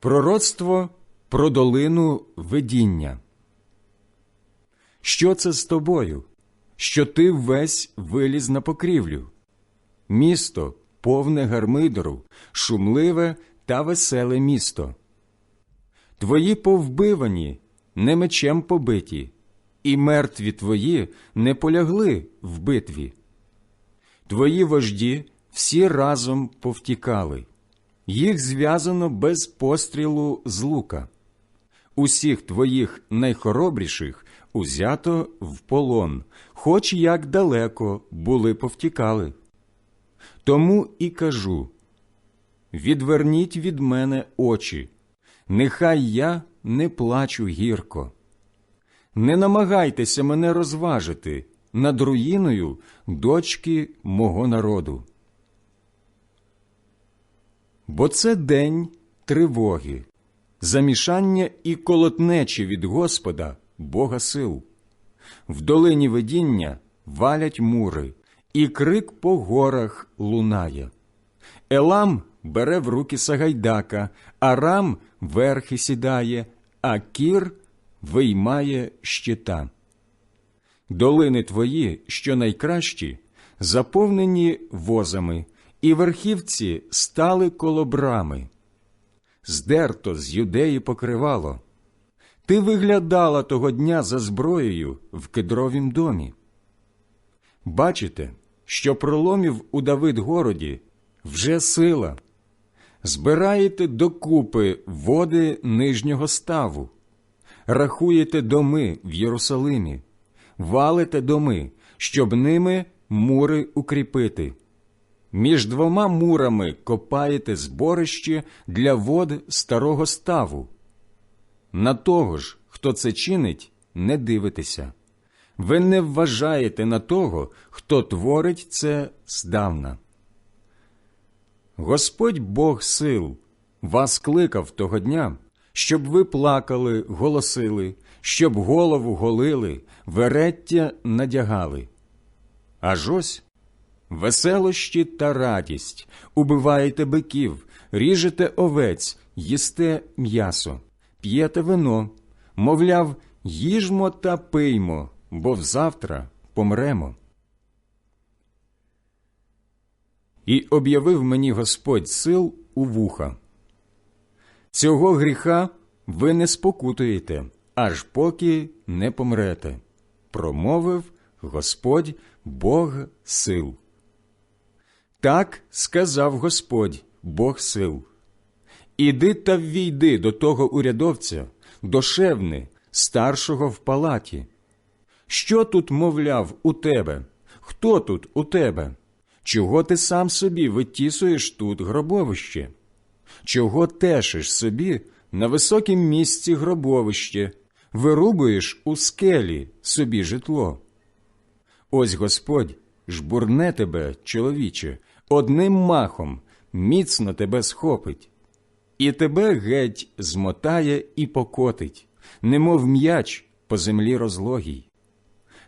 Пророцтво про долину видіння. Що це з тобою, що ти весь виліз на покрівлю? Місто повне гармидору, шумливе та веселе місто. Твої повбивані, не мечем побиті, і мертві твої не полягли в битві. Твої вожді всі разом повтікали, їх зв'язано без пострілу з лука. Усіх твоїх найхоробріших узято в полон, хоч як далеко були повтікали. Тому і кажу відверніть від мене очі, нехай я не плачу гірко. Не намагайтеся мене розважити над руїною дочки мого народу. Бо це день тривоги, замішання і колотнечі від Господа, Бога сил. В долині видіння валять мури, і крик по горах лунає. Елам бере в руки Сагайдака, Арам верхи сідає, а кір виймає щита. Долини твої, що найкращі, заповнені возами, і верхівці стали коло брами. Здерто з юдеї покривало. Ти виглядала того дня за зброєю в кедровім домі. Бачите, що проломів у Давидгороді вже сила. Збираєте докупи води нижнього ставу, рахуєте доми в Єрусалимі, валите доми, щоб ними мури укріпити. Між двома мурами копаєте зборище для вод старого ставу. На того ж, хто це чинить, не дивитеся. Ви не вважаєте на того, хто творить це здавна. Господь Бог сил вас кликав того дня, щоб ви плакали, голосили, щоб голову голили, вереття надягали. Аж ось веселощі та радість, убиваєте биків, ріжете овець, їсте м'ясо, п'єте вино, мовляв, їжмо та пиймо, бо взавтра помремо. І об'явив мені Господь сил у вуха. Цього гріха ви не спокутуєте, аж поки не помрете, промовив Господь Бог сил. Так сказав Господь, Бог сил. Іди та ввійди до того урядовця, до шевни, старшого в палаті. Що тут, мовляв, у тебе? Хто тут у тебе? Чого ти сам собі витісуєш тут гробовище? Чого тешиш собі на високім місці гробовище, вирубуєш у скелі собі житло? Ось Господь жбурне тебе, чоловіче, одним махом міцно тебе схопить, і тебе геть змотає і покотить, немов м'яч по землі розлогій.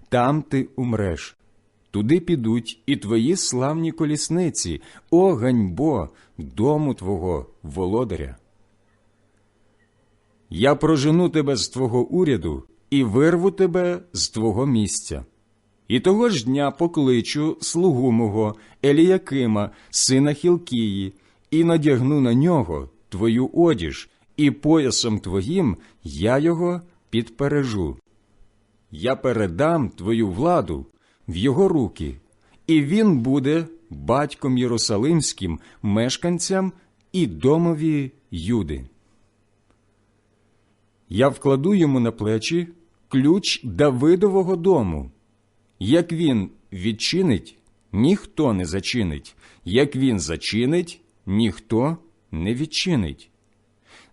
Там ти умреш, туди підуть і твої славні колісниці, о ганьбо, дому твого володаря. Я прожену тебе з твого уряду і вирву тебе з твого місця. І того ж дня покличу слугу мого Еліякима, сина Хілкії, і надягну на нього твою одіж, і поясом твоїм я його підпережу. Я передам твою владу в його руки, і він буде батьком Єрусалимським, мешканцям і домові Юди. Я вкладу йому на плечі ключ Давидового дому. Як він відчинить, ніхто не зачинить, як він зачинить, ніхто не відчинить.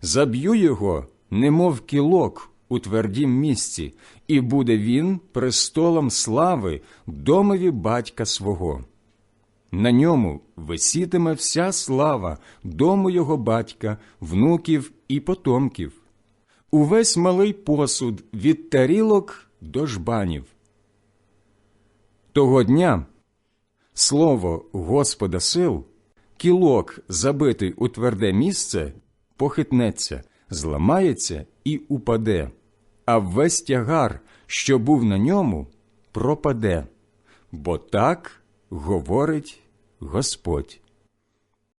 Заб'ю його, немов кілок у твердім місці, і буде він престолом слави домові батька свого. На ньому висітиме вся слава дому його батька, внуків і потомків, увесь малий посуд від тарілок до жбанів. Того дня слово Господа сил, кілок, забитий у тверде місце, похитнеться, зламається і упаде, а весь тягар, що був на ньому, пропаде, бо так говорить Господь.